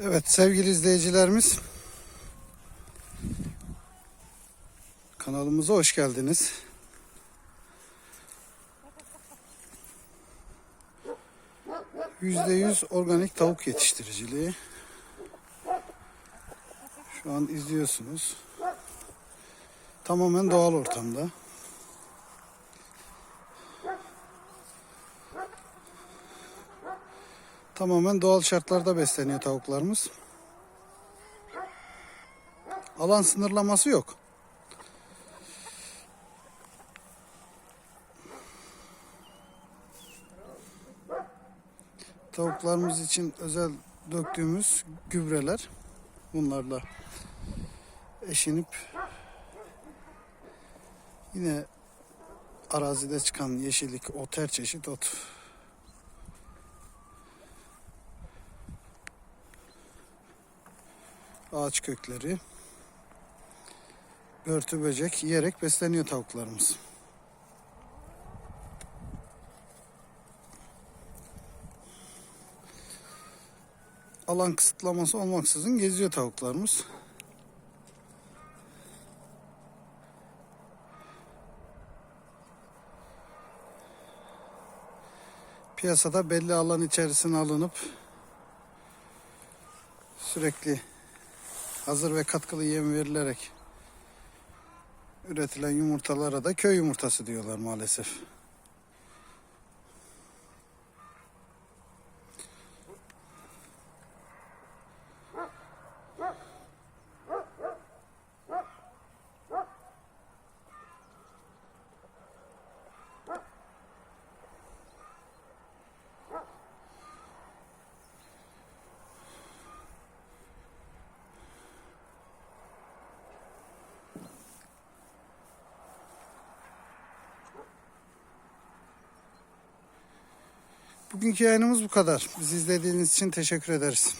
Evet sevgili izleyicilerimiz. Kanalımıza hoş geldiniz. Yüzde yüz organik tavuk yetiştiriciliği. Şu an izliyorsunuz. Tamamen doğal ortamda. Tamamen doğal şartlarda besleniyor tavuklarımız. Alan sınırlaması yok. Tavuklarımız için özel döktüğümüz gübreler bunlarla eşinip yine arazide çıkan yeşillik ot her çeşit ot ağaç kökleri, börtü böcek yiyerek besleniyor tavuklarımız. Alan kısıtlaması olmaksızın geziyor tavuklarımız. Piyasada belli alan içerisine alınıp sürekli hazır ve katkılı yem verilerek üretilen yumurtalara da köy yumurtası diyorlar maalesef. Bugünkü yayınımız bu kadar. Bizi izlediğiniz için teşekkür ederiz.